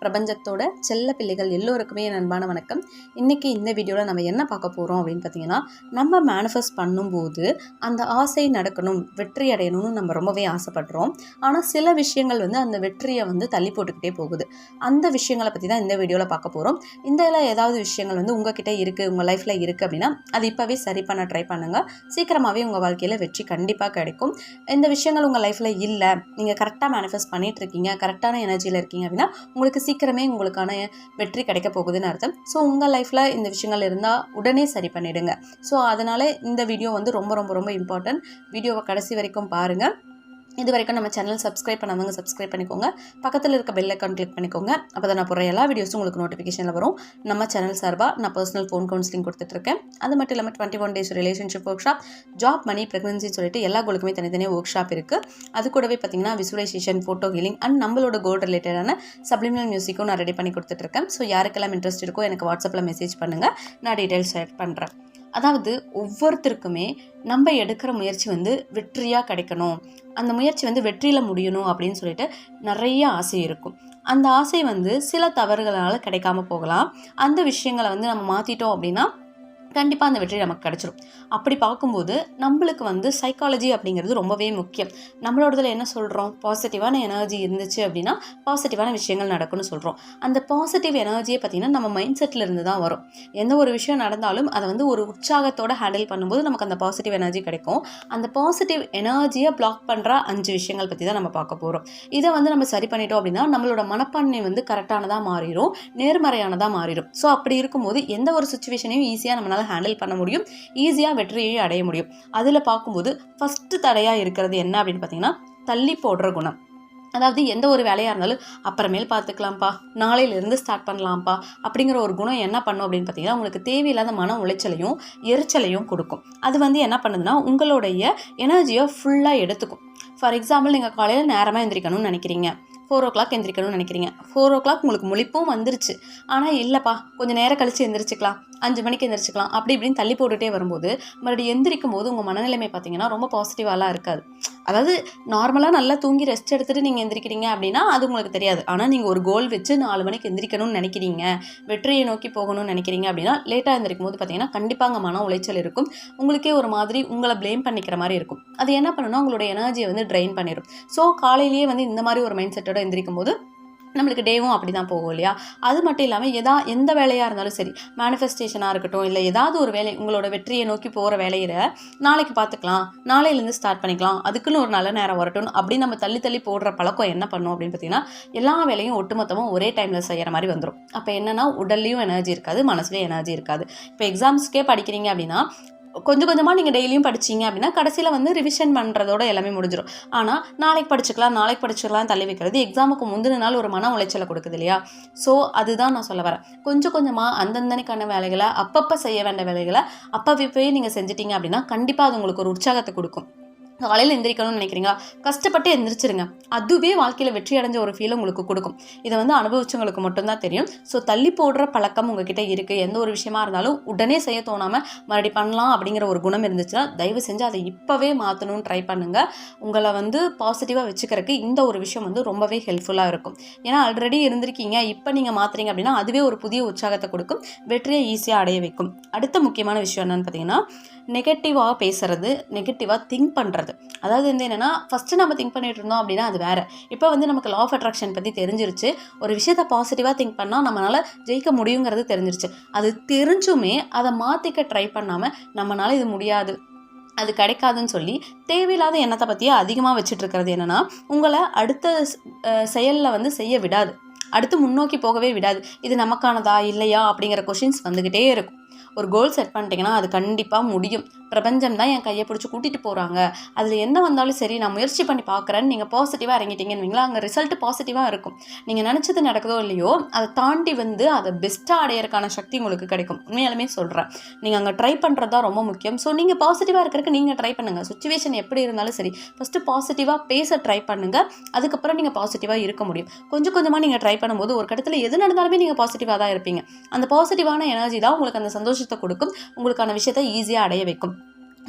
பிரபஞ்சத்தோட செல்ல பிள்ளைகள் எல்லோருக்குமே என் அன்பான வணக்கம். இன்றைக்கி இந்த வீடியோவில் நம்ம என்ன பார்க்க போகிறோம் அப்படின்னு பார்த்தீங்கன்னா நம்ம மேனிஃபெஸ்ட் பண்ணும்போது அந்த ஆசை நடக்கணும் வெற்றி அடையணும்னு நம்ம ரொம்பவே ஆசைப்படுறோம். ஆனால் சில விஷயங்கள் வந்து அந்த வெற்றியை வந்து தள்ளி போட்டுக்கிட்டே போகுது. அந்த விஷயங்களை பற்றி தான் இந்த வீடியோவில் பார்க்க போகிறோம் இந்த இதில் ஏதாவது விஷயங்கள் வந்து உங்ககிட்ட இருக்குது உங்கள் லைஃப்பில் இருக்குது அப்படின்னா அது இப்போவே சரி பண்ண ட்ரை பண்ணுங்கள் சீக்கிரமாகவே உங்கள் வாழ்க்கையில் வெற்றி கண்டிப்பாக கிடைக்கும். இந்த விஷயங்கள் உங்கள் லைஃப்பில் இல்லை நீங்கள் கரெக்டாக மேனிஃபெஸ்ட் பண்ணிகிட்டு இருக்கீங்க கரெக்டான எனர்ஜியில் இருக்கீங்க அப்படின்னா உங்களுக்கு சீக்கிரமே உங்களுக்கான வெற்றி கிடைக்க போகுதுன்னு அர்த்தம். ஸோ உங்கள் லைஃப்பில் இந்த விஷயங்கள் இருந்தால் உடனே சரி பண்ணிடுங்க. ஸோ அதனால் இந்த வீடியோ வந்து ரொம்ப ரொம்ப ரொம்ப இம்பார்ட்டன்ட் வீடியோவை கடைசி வரைக்கும் பாருங்கள் இது வரைக்கும் நம்ம சேனல் சப்ஸ்கிரைப் பண்ணவங்க சப்ஸ்கிரைப் பண்ணிக்கோங்க. பக்கத்தில் இருக்க பெல் ஐக்கான் கிளிக் பண்ணிக்கோங்க. அப்போ தான் நான் போகிற எல்லா வீடியோஸும் உங்களுக்கு நோட்டிஃபிகேஷனில் வரும். நம்ம சேனல் சார்பாக நான் பர்சனல் ஃபோன் கவுன்சிலிங் கொடுத்துட்ருக்கேன். அது மட்டும் இல்லாமல் twenty one days relationship workshop job money ப்ரெக்னன்சின்னு சொல்லிட்டு எல்லா கோலுக்குமே தனித்தனியாக ஒர்க் ஷாப் இருக்குது அது கூடவே பார்த்தீங்கன்னா விசுவலைசேஷன் ஃபோட்டோ ஹீலிங் அண்ட் நம்மளோட கோல் ரிலேட்டடான சப்ளிமினல் மியூசிக்கும் நான் ரெடி பண்ணி கொடுத்துட்ருக்கேன். ஸோ யாருக்கெல்லாம் இன்ட்ரெஸ்ட் இருக்கோ எனக்கு வாட்ஸ்அப்பில் மெசேஜ் பண்ணுங்கள் நான் டீட்டெயில்ஸ் ஷேர் பண்ணுறேன் அதாவது ஒவ்வொருத்தருக்குமே நம்ம எடுக்கிற முயற்சி வந்து வெற்றியாக கிடைக்கணும். அந்த முயற்சி வந்து வெற்றியில் முடியணும் அப்படின்னு சொல்லிட்டு நிறைய ஆசை இருக்கும். அந்த ஆசை வந்து சில தவறுகளால் கிடைக்காம போகலாம். அந்த விஷயங்களை வந்து நம்ம மாற்றிட்டோம் அப்படின்னா கண்டிப்பாக அந்த வெற்றி நமக்கு கிடச்சிரும். அப்படி பார்க்கும்போது நம்மளுக்கு வந்து சைக்காலஜி அப்படிங்கிறது ரொம்பவே முக்கியம். நம்மளோடதுல என்ன சொல்கிறோம் பாசிட்டிவான எனர்ஜி இருந்துச்சு அப்படின்னா பாசிட்டிவான விஷயங்கள் நடக்கும்னு சொல்கிறோம் அந்த பாசிட்டிவ் எனர்ஜியை பார்த்திங்கன்னா நம்ம மைண்ட் செட்டில் இருந்து தான் வரும். எந்த ஒரு விஷயம் நடந்தாலும் அதை வந்து ஒரு உற்சாகத்தோடு ஹேண்டில் பண்ணும்போது நமக்கு அந்த பாசிட்டிவ் எனர்ஜி கிடைக்கும். அந்த பாசிட்டிவ் எனர்ஜியை பிளாக் பண்ணுற அஞ்சு விஷயங்கள் பற்றி தான் நம்ம பார்க்க போகிறோம் இதை வந்து நம்ம சரி பண்ணிட்டோம் அப்படின்னா நம்மளோட மனப்பான்மை வந்து கரெக்டானதாக மாறிடும் நேர்மறையானதாக மாறிடும் ஸோ அப்படி இருக்கும்போது எந்த ஒரு சுச்சுவேஷனையும் ஈஸியாக நம்மளால் ஹேண்டில் பண்ண முடியும். ஈஸியாக வெற்றியை அடைய முடியும். அதில் பார்க்கும்போது ஃபஸ்ட்டு தடையாக இருக்கிறது என்ன அப்படின்னு பார்த்தீங்கன்னா தள்ளி போடுற குணம். அதாவது எந்த ஒரு வேலையாக இருந்தாலும் அப்புறமேல் பார்த்துக்கலாம்ப்பா. நாளையிலேருந்து ஸ்டார்ட் பண்ணலாம்ப்பா. அப்படிங்கிற ஒரு குணம் என்ன பண்ணும் அப்படின்னு பார்த்தீங்கன்னா உங்களுக்கு தேவையில்லாத மன உளைச்சலையும் எரிச்சலையும் கொடுக்கும். அது வந்து என்ன பண்ணுதுன்னா உங்களுடைய எனர்ஜியை ஃபுல்லாக எடுத்துக்கும். ஃபார் எக்ஸாம்பிள் நீங்கள் காலையில் நேரமாக எந்திரிக்கணும்னு நினைக்கிறீங்க. ஃபோர் ஓ கிளாக் எந்திரிக்கணும்னு நினைக்கிறீங்க. ஃபோர் ஓ கிளாக் உங்களுக்கு முழிப்பும் வந்துருச்சு. ஆனால் இல்லைப்பா கொஞ்சம் நேரம் கழித்து எந்திரிச்சிக்கலாம். அஞ்சு மணிக்கு எந்திரிச்சிக்கலாம். அப்படி இப்படின்னு தள்ளி போட்டுகிட்டே வரும்போது மறுபடியும் எந்திரிக்கும் போது உங்கள் மனநிலைமை பார்த்தீங்கன்னா ரொம்ப பாசிட்டிவாலாம் இருக்காது. அதாவது நார்மலாக நல்லா தூங்கி ரெஸ்ட் எடுத்துகிட்டு நீங்கள் எந்திரிக்கிறீங்க அப்படின்னா அது உங்களுக்கு தெரியாது. ஆனால் நீங்கள் ஒரு கோல் வச்சு நாலு மணிக்கு எந்திரிக்கணும்னு நினைக்கிறீங்க வெற்றியை நோக்கி போகணும்னு நினைக்கிறீங்க அப்படின்னா லேட்டாக எந்திரிக்கும் போது பார்த்தீங்கன்னா கண்டிப்பாக மன உளைச்சல் இருக்கும். உங்களுக்கே ஒரு மாதிரி உங்களை ப்ளேம் பண்ணிக்கிற மாதிரி இருக்கும். அது என்ன பண்ணுன்னா உங்களோட எனர்ஜியை வந்து ட்ரைன் பண்ணிடும் ஸோ காலையிலேயே வந்து இந்த மாதிரி ஒரு மைண்ட் செட்டோட எந்திரிக்கும் போது நம்மளுக்கு டேவும் அப்படி தான் போகும் இல்லையா? அது மட்டும் இல்லாமல் எதா எந்த வேலையாக இருந்தாலும் சரி மேனிஃபெஸ்டேஷனாக இருக்கட்டும் இல்லை ஏதாவது ஒரு வேலை உங்களோட வெற்றியை நோக்கி போகிற வேலையில நாளைக்கு பார்த்துக்கலாம் நாளையிலேருந்து ஸ்டார்ட் பண்ணிக்கலாம் அதுக்குன்னு ஒரு நல்ல நேரம் வரட்டும் அப்படி நம்ம தள்ளி தள்ளி போடுற பழக்கம் என்ன பண்ணும் அப்படின்னு பார்த்தீங்கன்னா எல்லா வேலையும் ஒட்டுமொத்தமாக ஒரே டைமில் செய்கிற மாதிரி வந்துடும் அப்போ என்னென்னா உடல்லையும் எனர்ஜி இருக்காது மனசுலேயும் எனர்ஜி இருக்காது. இப்போ எக்ஸாம்ஸ்க்கே படிக்கிறீங்க அப்படின்னா கொஞ்சம் கொஞ்சமாக நீங்கள் டெய்லியும் படிச்சீங்க அப்படின்னா கடைசியில் வந்து ரிவிஷன் பண்ணுறதோட எல்லாமே முடிஞ்சிடும் ஆனால் நாளைக்கு படிச்சுக்கலாம் நாளைக்கு படிச்சுக்கலாம் தள்ளி வைக்கிறது எக்ஸாமுக்கு முந்தின நாள் ஒரு மன உளைச்சலை கொடுக்குது இல்லையா? ஸோ அதுதான் நான் சொல்ல வரேன். கொஞ்சம் கொஞ்சமாக அந்தந்தனைக்கான வேலைகளை அப்பப்போ செய்ய வேண்டிய வேலைகளை அப்பவே போய் நீங்கள் செஞ்சிட்டிங்க அப்படின்னா கண்டிப்பாக அது உங்களுக்கு ஒரு உற்சாகத்தை கொடுக்கும். காலையில் எந்திரிக்கணும்னு நினைக்கிறீங்களா? கஷ்டப்பட்டு எந்திரிச்சிருங்க. அதுவே வாழ்க்கையில் வெற்றி அடைஞ்ச ஒரு ஃபீல் உங்களுக்கு கொடுக்கும். இதை வந்து அனுபவிச்சவங்களுக்கு மட்டும்தான் தெரியும். ஸோ தள்ளி போடுற பழக்கம் உங்ககிட்ட இருக்குது எந்த ஒரு விஷயமா இருந்தாலும் உடனே செய்ய தோணாமல் மறுபடி பண்ணலாம் அப்படிங்கிற ஒரு குணம் இருந்துச்சுன்னா தயவு செஞ்சு அதை இப்போவே மாற்றணும்னு ட்ரை பண்ணுங்கள் உங்களை வந்து பாசிட்டிவாக வச்சுக்கிறதுக்கு இந்த ஒரு விஷயம் வந்து ரொம்பவே ஹெல்ப்ஃபுல்லாக இருக்கும். ஏன்னா ஆல்ரெடி இருந்திருக்கீங்க. இப்போ நீங்கள் மாற்றுறீங்க அப்படின்னா அதுவே ஒரு புதிய உற்சாகத்தை கொடுக்கும். வெற்றியை ஈஸியாக அடைய வைக்கும். அடுத்த முக்கியமான விஷயம் என்னென்னு பார்த்தீங்கன்னா நெகட்டிவாக பேசுறது நெகட்டிவாக திங்க் பண்ணுறது அதாவது வந்து என்னென்னா ஃபஸ்ட்டு நம்ம திங்க் பண்ணிகிட்டு இருந்தோம் அப்படின்னா அது வேறு. இப்போ வந்து நமக்கு லா ஆஃப் அட்ராக்ஷன் பற்றி தெரிஞ்சிருச்சு. ஒரு விஷயத்த பாசிட்டிவாக திங்க் பண்ணால் நம்மளால் ஜெயிக்க முடியுங்கிறது தெரிஞ்சிருச்சு. அது தெரிஞ்சுமே அதை மாற்றிக்க ட்ரை பண்ணாமல் நம்மளால் இது முடியாது. அது கிடைக்காதுன்னு சொல்லி தேவையில்லாத எண்ணத்தை பற்றியே அதிகமாக வச்சுட்ருக்கிறது என்னென்னா உங்களை அடுத்த செயலில் வந்து செய்ய விடாது. அடுத்து முன்னோக்கி போகவே விடாது. இது நமக்கானதா இல்லையா அப்படிங்கிற கொஷின்ஸ் வந்துக்கிட்டே இருக்கும். ஒரு கோல் செட் பண்ணிட்டீங்கன்னா அது கண்டிப்பாக முடியும். பிரபஞ்சம் தான் என் கையை பிடிச்சி கூட்டிகிட்டு போகிறாங்க அதில் என்ன வந்தாலும் சரி நான் முயற்சி பண்ணி பார்க்குறேன்னு நீங்கள் பாசிட்டிவாக இறங்கிட்டீங்கன்னு அங்கே ரிசல்ட் பாசிட்டிவாக இருக்கும். நீங்கள் நினச்சது நடக்குதோ இல்லையோ அதை தாண்டி வந்து அதை பெஸ்ட்டாக அடையிறதுக்கான சக்தி உங்களுக்கு கிடைக்கும். உண்மையாலுமே சொல்கிறேன் நீங்கள் அங்கே ட்ரை பண்ணுறது தான் ரொம்ப முக்கியம். ஸோ நீங்கள் பாசிட்டிவாக இருக்கிறதுக்கு நீங்கள் ட்ரை பண்ணுங்கள் சுச்சுவேஷன் எப்படி இருந்தாலும் சரி ஃபஸ்ட்டு பாசிட்டிவாக பேச ட்ரை பண்ணுங்கள் அதுக்கப்புறம் நீங்கள் பாசிட்டிவாக இருக்க முடியும். கொஞ்சம் கொஞ்சமாக நீங்கள் ட்ரை பண்ணும்போது ஒரு கட்டத்தில் எது நடந்தாலுமே நீங்கள் பாசிட்டிவாக தான் இருப்பீங்க. அந்த பாசிட்டிவான எனர்ஜி தான் உங்களுக்கு அந்த சந்தோஷத்தை கொடுக்கும் உங்களுக்கான விஷயத்தை ஈஸியாக அடைய வைக்கும்.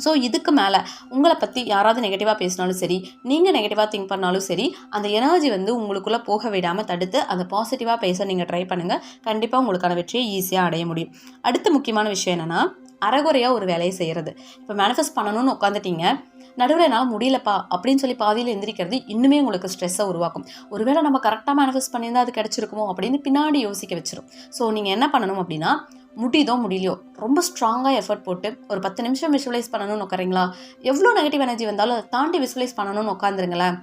ஸோ இதுக்கு மேலே உங்களை பற்றி யாராவது நெகட்டிவாக பேசினாலும் சரி நீங்கள் நெகட்டிவாக திங்க் பண்ணாலும் சரி அந்த எனர்ஜி வந்து உங்களுக்குள்ளே போக விடாமல் தடுத்து அந்த பாசிட்டிவாக பேச நீங்கள் ட்ரை பண்ணுங்கள் கண்டிப்பாக உங்களுக்கான வெற்றியை ஈஸியாக அடைய முடியும். அடுத்த முக்கியமான விஷயம் என்னென்னா அறகுறையாக ஒரு வேலையை செய்கிறது இப்போ மேனிஃபெஸ்ட் பண்ணணும்னு உட்காந்துட்டீங்க நடுவில் என்னால் முடியலப்பா அப்படின்னு சொல்லி பாதியில் எந்திரிக்கிறது இன்னுமே உங்களுக்கு ஸ்ட்ரெஸ்ஸை உருவாக்கும். ஒருவேளை நம்ம கரெக்டாக மேனிஃபெஸ்ட் பண்ணியிருந்தால் அது கிடச்சிருக்குமோ அப்படின்னு பின்னாடி யோசிக்க வச்சிடும் ஸோ நீங்கள் என்ன பண்ணணும் அப்படின்னா முடியுதோ முடியலையோ ரொம்ப ஸ்ட்ராங்காக எஃபர்ட் போட்டு ஒரு பத்து நிமிஷம் விஷுவலைஸ் பண்ணணும்னு உட்காரீங்களா எவ்வளோ நெகட்டிவ் எனர்ஜி வந்தாலும் அதை தாண்டி விஷுவலைஸ் பண்ணணும்னு உட்காந்துருங்களேன்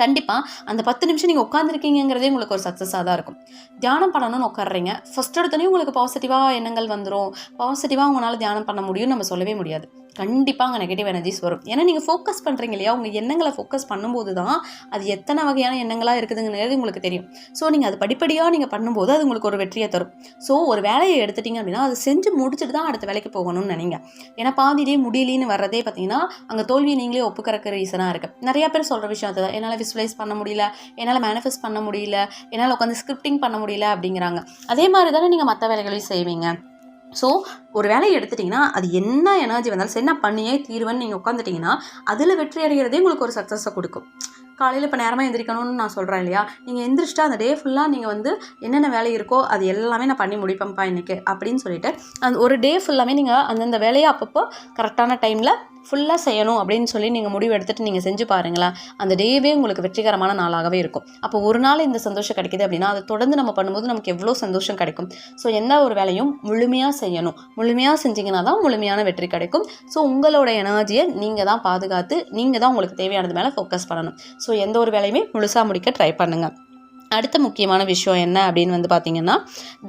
கண்டிப்பாக அந்த பத்து நிமிஷம் நீங்கள் உட்காந்துருக்கீங்கிறதே உங்களுக்கு ஒரு சக்ஸஸாக தான் இருக்கும். தியானம் பண்ணணும்னு உட்காடுறீங்க ஃபஸ்ட் எடுத்தோடனே உங்களுக்கு பாசிட்டிவாக எண்ணங்கள் வந்துடும் பாசிட்டிவாக உங்களால் தியானம் பண்ண முடியும்னு நம்ம சொல்லவே முடியாது. கண்டிப்பாக அங்கே நெகட்டிவ் எனர்ஜிஸ் வரும். ஏன்னா நீங்கள் ஃபோக்கஸ் பண்ணுறீங்க இல்லையா? உங்கள் எண்ணங்களை ஃபோக்கஸ் பண்ணும்போது தான் அது எத்தனை வகையான எண்ணங்களாக இருக்குதுங்கிறது உங்களுக்கு தெரியும். ஸோ நீங்கள் அது படிப்படியாக நீங்கள் பண்ணும்போது அது உங்களுக்கு ஒரு வெற்றியை தரும். ஸோ ஒரு வேலையை எடுத்துட்டீங்க அப்படின்னா அதை செஞ்சு முடிச்சுட்டு தான் அடுத்த வேலைக்கு போகணும்னு நினைங்க. ஏன்னா பாதியிலே முடியலன்னு வர்றதே பார்த்தீங்கன்னா அங்கே தோல்வியை நீங்களே ஒப்புக்கிறக்க ரீசனாக இருக்குது நிறைய பேர் சொல்கிற விஷயம் அதுதான். என்னால் விசுவலைஸ் பண்ண முடியல. என்னால் மேனிஃபெஸ்ட் பண்ண முடியல. என்னால் உட்காந்து ஸ்கிரிப்டிங் பண்ண முடியல அப்படிங்கிறாங்க. அதே மாதிரி தானே நீங்கள் மற்ற வேலைகளையும் செய்வீங்க. ஸோ ஒரு வேலையை எடுத்துட்டிங்கன்னா அது என்ன எனர்ஜி வந்தாலும் சரி நான் பண்ணியே தீர்வேன்னு நீங்கள் உட்காந்துட்டிங்கன்னா அதில் வெற்றி அடைகிறதே உங்களுக்கு ஒரு சக்ஸஸை கொடுக்கும். காலையில் இப்போ நேரமாக எந்திரிக்கணும்னு நான் சொல்கிறேன் இல்லையா? நீங்கள் எந்திரிச்சிட்டா அந்த டே ஃபுல்லாக நீங்கள் வந்து என்னென்ன வேலை இருக்கோ அது எல்லாமே நான் பண்ணி முடிப்பேன்ப்பா இன்றைக்கி அப்படின்னு சொல்லிட்டு அந்த ஒரு டே ஃபுல்லாமே நீங்கள் அந்தந்த வேலையை அப்பப்போ கரெக்டான டைமில் ஃபுல்லாக செய்யணும் அப்படின்னு சொல்லி நீங்கள் முடிவு எடுத்துகிட்டு நீங்கள் செஞ்சு பாருங்களேன். அந்த டேவே உங்களுக்கு வெற்றிகரமான நாளாகவே இருக்கும். அப்போ ஒரு நாள் இந்த சந்தோஷம் கிடைக்கிது அப்படின்னா அதை தொடர்ந்து நம்ம பண்ணும்போது நமக்கு எவ்வளோ சந்தோஷம் கிடைக்கும்? ஸோ எந்த ஒரு வேலையும் முழுமையாக செய்யணும். முழுமையாக செஞ்சிங்கன்னா தான் முழுமையான வெற்றி கிடைக்கும். ஸோ உங்களோட எனர்ஜியை நீங்கள் தான் பாதுகாத்து நீங்கள் தான் உங்களுக்கு தேவையானது மேலே ஃபோக்கஸ் பண்ணணும். ஸோ எந்த ஒரு வேலையுமே முழுசாக முடிக்க ட்ரை பண்ணுங்கள் அடுத்த முக்கியமான விஷயம் என்ன அப்படின்னு வந்து பார்த்திங்கன்னா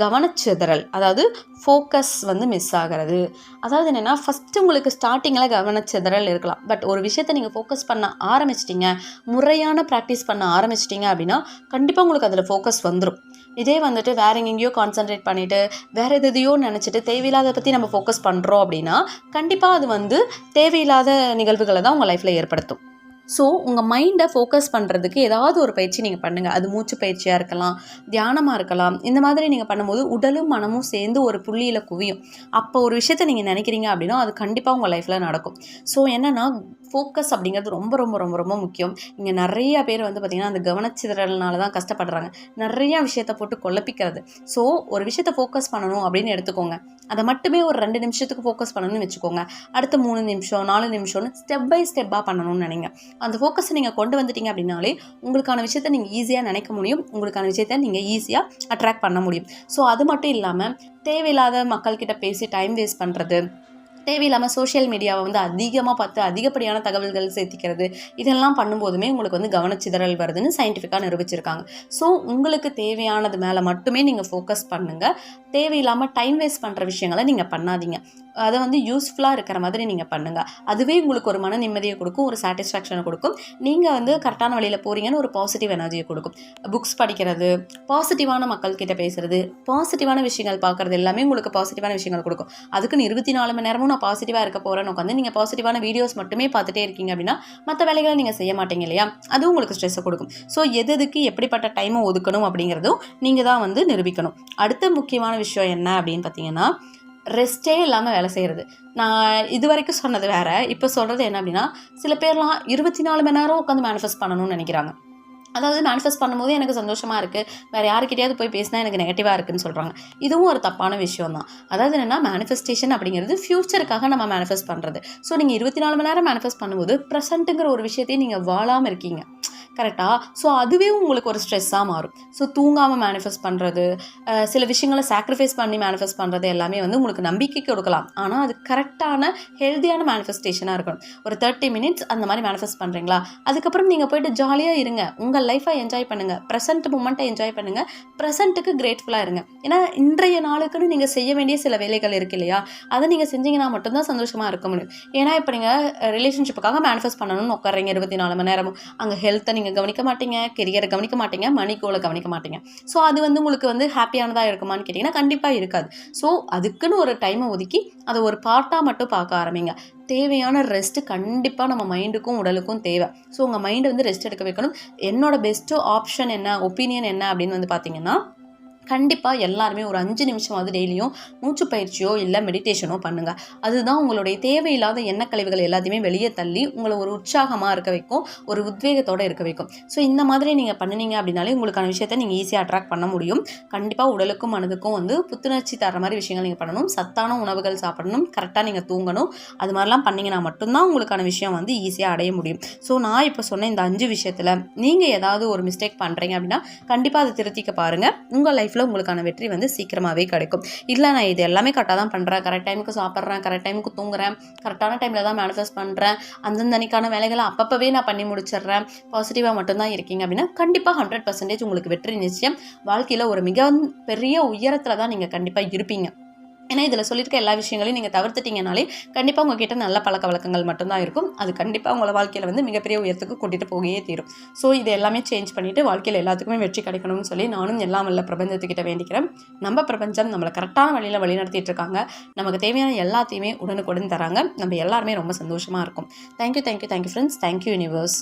கவனச்சிதறல். அதாவது ஃபோக்கஸ் வந்து மிஸ் ஆகிறது. அதாவது என்னென்னா ஃபஸ்ட்டு உங்களுக்கு ஸ்டார்டிங்கில் கவனச்சிதறல் இருக்கலாம். பட் ஒரு விஷயத்தை நீங்கள் ஃபோக்கஸ் பண்ண ஆரம்பிச்சிட்டிங்க முறையான ப்ராக்டிஸ் பண்ண ஆரம்பிச்சிட்டிங்க அப்படின்னா கண்டிப்பாக உங்களுக்கு அதில் ஃபோக்கஸ் வந்துடும் இதே வந்துட்டு வேறு எங்கெங்கேயோ கான்சென்ட்ரேட் பண்ணிவிட்டு வேறு எதையோ நினச்சிட்டு தேவையில்லாத பற்றி நம்ம ஃபோக்கஸ் பண்ணுறோம் அப்படின்னா கண்டிப்பாக அது வந்து தேவையில்லாத நிகழ்வுகளை தான் உங்கள் லைஃப்பில் ஏற்படுத்தும். ஸோ உங்கள் மைண்டை ஃபோக்கஸ் பண்ணுறதுக்கு ஏதாவது ஒரு பயிற்சி நீங்கள் பண்ணுங்கள் அது மூச்சு பயிற்சியாக இருக்கலாம் தியானமாக இருக்கலாம். இந்த மாதிரி நீங்கள் பண்ணும்போது உடலும் மனமும் சேர்ந்து ஒரு புள்ளியில் குவியும். அப்போ ஒரு விஷயத்த நீங்கள் நினைக்கிறீங்க அப்படின்னா அது கண்டிப்பாக உங்கள் லைஃப்பில் நடக்கும். ஸோ என்னென்னா ஃபோக்கஸ் அப்படிங்கிறது ரொம்ப ரொம்ப ரொம்ப ரொம்ப முக்கியம். இங்கே நிறைய பேர் வந்து பார்த்திங்கன்னா அந்த கவனச்சிதறல்னால தான் கஷ்டப்படுறாங்க. நிறையா விஷயத்த போட்டு குழப்பிக்கிறது. ஸோ ஒரு விஷயத்த ஃபோக்கஸ் பண்ணணும் அப்படின்னு எடுத்துக்கோங்க. அதை மட்டுமே ஒரு ரெண்டு நிமிஷத்துக்கு ஃபோக்கஸ் பண்ணணும்னு வச்சுக்கோங்க. அடுத்த மூணு நிமிஷம் நாலு நிமிஷம்னு ஸ்டெப் பை ஸ்டெப்பாக பண்ணணும்னு நினைங்க. அந்த ஃபோக்கஸை நீங்கள் கொண்டு வந்துட்டீங்க அப்படின்னாலே உங்களுக்கான விஷயத்தை நீங்கள் ஈஸியாக நினைக்க முடியும். உங்களுக்கான விஷயத்தை நீங்கள் ஈஸியாக அட்ராக்ட் பண்ண முடியும். ஸோ அது மட்டும் இல்லாமல் தேவையில்லாத மக்கள்கிட்ட பேசி டைம் வேஸ்ட் பண்ணுறது தேவையில்லாமல் சோஷியல் மீடியாவை வந்து அதிகமாக பார்த்து அதிகப்படியான தகவல்கள் சேர்த்திக்கிறது. இதெல்லாம் பண்ணும்போதுமே உங்களுக்கு வந்து கவனச்சிதறல் வருதுன்னு சயின்டிஃபிக்காக நிரூபிச்சிருக்காங்க. ஸோ உங்களுக்கு தேவையானது மேலே மட்டுமே நீங்கள் ஃபோக்கஸ் பண்ணுங்கள் தேவையில்லாமல் டைம் வேஸ்ட் பண்ணுற விஷயங்களை நீங்கள் பண்ணாதீங்க. அதை வந்து யூஸ்ஃபுல்லாக இருக்கிற மாதிரி நீங்கள் பண்ணுங்கள் அதுவே உங்களுக்கு ஒரு மன நிம்மதியை கொடுக்கும் ஒரு சாட்டிஸ்ஃபேக்ஷனை கொடுக்கும். நீங்கள் வந்து கரெக்டான வழியில் போகிறீங்கன்னு ஒரு பாசிட்டிவ் எனர்ஜியை கொடுக்கும். புக்ஸ் படிக்கிறது பாசிட்டிவான மக்கள் கிட்ட பேசுறது பாசிட்டிவான விஷயங்கள் பார்க்குறது எல்லாமே உங்களுக்கு பாசிட்டிவான விஷயங்கள் கொடுக்கும். அதுக்குன்னு இருபத்தி நாலு மணி நேரமும் நான் பாசிட்டிவாக இருக்க போகிறேன்னு உட்காந்து நீங்கள் பாசிட்டிவான வீடியோஸ் மட்டுமே பார்த்துட்டே இருக்கீங்க அப்படின்னா மற்ற வேலைகளை நீங்கள் செய்ய மாட்டீங்க இல்லையா? அதுவும் உங்களுக்கு ஸ்ட்ரெஸ்ஸை கொடுக்கும். ஸோ எது எதுக்கு எப்படிப்பட்ட டைமை ஒதுக்கணும் அப்படிங்கிறதும் நீங்கள் தான் வந்து நிரூபிக்கணும். அடுத்த முக்கியமான விஷயம் என்ன அப்படின்னு பார்த்தீங்கன்னா ரெஸ்ட்டே இல்லாமல் வேலை செய்கிறது நான் இது வரைக்கும் சொன்னது வேறு. இப்போ சொல்கிறது என்ன அப்படின்னா சில பேர்லாம் இருபத்தி நாலு மணி நேரம் உட்காந்து மேனிஃபெஸ்ட் பண்ணணும்னு நினைக்கிறாங்க. அதாவது மேனிஃபெஸ்ட் பண்ணும்போது எனக்கு சந்தோஷமாக இருக்குது வேறு யாருக்கிட்டையாவது போய் பேசினா எனக்கு நெகட்டிவாக இருக்குதுன்னு சொல்கிறாங்க இதுவும் ஒரு தப்பான விஷயம் தான். அதாவது என்னென்னா மேனிஃபெஸ்டேஷன் அப்படிங்கிறது ஃப்யூச்சருக்காக நம்ம மேனிஃபெஸ்ட் பண்ணுறது ஸோ நீங்கள் இருபத்தி நாலு மணி நேரம் மேனிஃபெஸ்ட் பண்ணும்போது ப்ரெசண்ட்டுங்கிற ஒரு விஷயத்தையும் நீங்கள் வாழாமல் இருக்கீங்க. கரெக்டாக ஸோ அதுவே உங்களுக்கு ஒரு ஸ்ட்ரெஸ்ஸாக மாறும். ஸோ தூங்காமல் மேனிஃபெஸ்ட் பண்ணுறது சில விஷயங்களை சாக்ரிஃபைஸ் பண்ணி மேனிஃபெஸ்ட் பண்ணுறது எல்லாமே வந்து உங்களுக்கு நம்பிக்கை கொடுக்கலாம். ஆனால் அது கரெக்டான ஹெல்த்தியான மேனிஃபெஸ்டேஷனாக இருக்கணும். ஒரு தேர்ட்டி மினிட்ஸ் அந்த மாதிரி மேனிஃபெஸ்ட் பண்ணுறீங்களா அதுக்கப்புறம் நீங்கள் போயிட்டு ஜாலியாக இருங்க. உங்கள் லைஃப்பை என்ஜாய் பண்ணுங்கள் ப்ரெசென்ட் மூமெண்ட்டை என்ஜாய் பண்ணுங்கள் ப்ரெசென்ட்டுக்கு கிரேட்ஃபுல்லாக இருங்க. ஏன்னா இன்றைய நாளுக்குன்னு நீங்கள் செய்ய வேண்டிய சில வேலைகள் இருக்கு இல்லையா? அதை நீங்கள் செஞ்சீங்கன்னா மட்டும்தான் சந்தோஷமாக இருக்க முடியும். ஏன்னா இப்போ நீங்கள் ரிலேஷன்ஷிப்புக்காக மேனிஃபெஸ்ட் பண்ணணும்னு உட்காறீங்க இருபத்தி நாலு மணி நேரமும். அங்கே ஹெல்த்தை நீங்கள் கவனிக்க மாட்டீங்க கெரியரை கவனிக்க மாட்டீங்க மணி கோலை கவனிக்க மாட்டீங்க. ஸோ அது வந்து உங்களுக்கு வந்து ஹாப்பியானதாக இருக்குமான்னு கேட்டிங்கன்னா கண்டிப்பாக இருக்காது. ஸோ அதுக்குன்னு ஒரு டைமை ஒதுக்கி அதை ஒரு பார்ட்டாக மட்டும் பார்க்க ஆரம்பிங்க. தேவையான ரெஸ்ட்டு கண்டிப்பாக நம்ம மைண்டுக்கும் உடலுக்கும் தேவை. ஸோ உங்கள் மைண்டை வந்து ரெஸ்ட் எடுக்க வைக்கணும். என்னோட பெஸ்ட்டு ஆப்ஷன் என்ன ஒப்பீனியன் என்ன அப்படின்னு வந்து பார்த்தீங்கன்னா கண்டிப்பாக எல்லாருமே ஒரு அஞ்சு நிமிஷமாவது டெய்லியும் மூச்சு பயிற்சியோ இல்லை மெடிடேஷனோ பண்ணுங்கள் அதுதான் உங்களுடைய தேவையில்லாத எண்ணக்கழிவுகள் எல்லாத்தையுமே வெளியே தள்ளி உங்களை ஒரு உற்சாகமாக இருக்க வைக்கும் ஒரு உத்வேகத்தோடு இருக்க வைக்கும். ஸோ இந்த மாதிரி நீங்கள் பண்ணினீங்க அப்படின்னாலே உங்களுக்கான விஷயத்தை நீங்கள் ஈஸியாக அட்ராக்ட் பண்ண முடியும். கண்டிப்பாக உடலுக்கும் மனதுக்கும் வந்து புத்துணர்ச்சி தர மாதிரி விஷயங்கள் நீங்கள் பண்ணணும். சத்தான உணவுகள் சாப்பிடணும். கரெக்டாக நீங்கள் தூங்கணும். அது மாதிரிலாம் பண்ணிங்கன்னா மட்டும்தான் உங்களுக்கான விஷயம் வந்து ஈஸியாக அடைய முடியும். ஸோ நான் இப்போ சொன்ன இந்த அஞ்சு விஷயத்தில் நீங்கள் ஏதாவது ஒரு மிஸ்டேக் பண்ணுறீங்க அப்படின்னா கண்டிப்பாக அதை திருத்திக்க பாருங்கள் உங்கள் லைஃப் லைஃப்பில் உங்களுக்கான வெற்றி வந்து சீக்கிரமாகவே கிடைக்கும். இல்லை நான் இது எல்லாமே கரெக்டாக தான் பண்ணுறேன் கரெக்ட் டைமுக்கு சாப்பிட்றேன். கரெக்ட் டைமுக்கு தூங்குறேன். கரெக்டான டைமில் தான் மேனிஃபெஸ்ட் பண்ணுறேன் அந்தந்த அன்னைக்கான வேலைகளை அப்பப்போவே நான் பண்ணி முடிச்சிடுறேன். பாசிட்டிவாக மட்டும்தான் இருக்கீங்க அப்படின்னா கண்டிப்பாக ஹண்ட்ரட் பர்சன்டேஜ் உங்களுக்கு வெற்றி நிச்சயம். வாழ்க்கையில் ஒரு மிக பெரிய உயரத்தில் தான் நீங்கள் கண்டிப்பாக இருப்பீங்க. ஏன்னா இதில் சொல்லியிருக்க எல்லா விஷயங்களையும் நீங்கள் தவிர்த்துட்டிங்கனாலே கண்டிப்பாக உங்ககிட்ட நல்ல பழக்க வழக்கங்கள் மட்டும்தான் இருக்கும். அது கண்டிப்பாக உங்களை வாழ்க்கையில் வந்து மிகப்பெரிய உயரத்துக்கு கூட்டிகிட்டு போகவே தீரும். ஸோ இது எல்லாமே சேஞ்ச் பண்ணிவிட்டு வாழ்க்கையில் எல்லாத்துக்குமே வெற்றி கிடைக்கணும்னு சொல்லி நானும் எல்லாம் வல்ல பிரபஞ்சத்துக்கிட்ட வேண்டிக்கிறேன். நம்ம பிரபஞ்சம் நம்மளை கரெக்டான வழியில் வழிநடத்திட்டு இருக்காங்க. நமக்கு தேவையான எல்லாத்தையுமே உடனுக்குடன் தராங்க. நம்ம எல்லாருமே ரொம்ப சந்தோஷமாக இருக்கும். Thank you thank you thank you friends thank you universe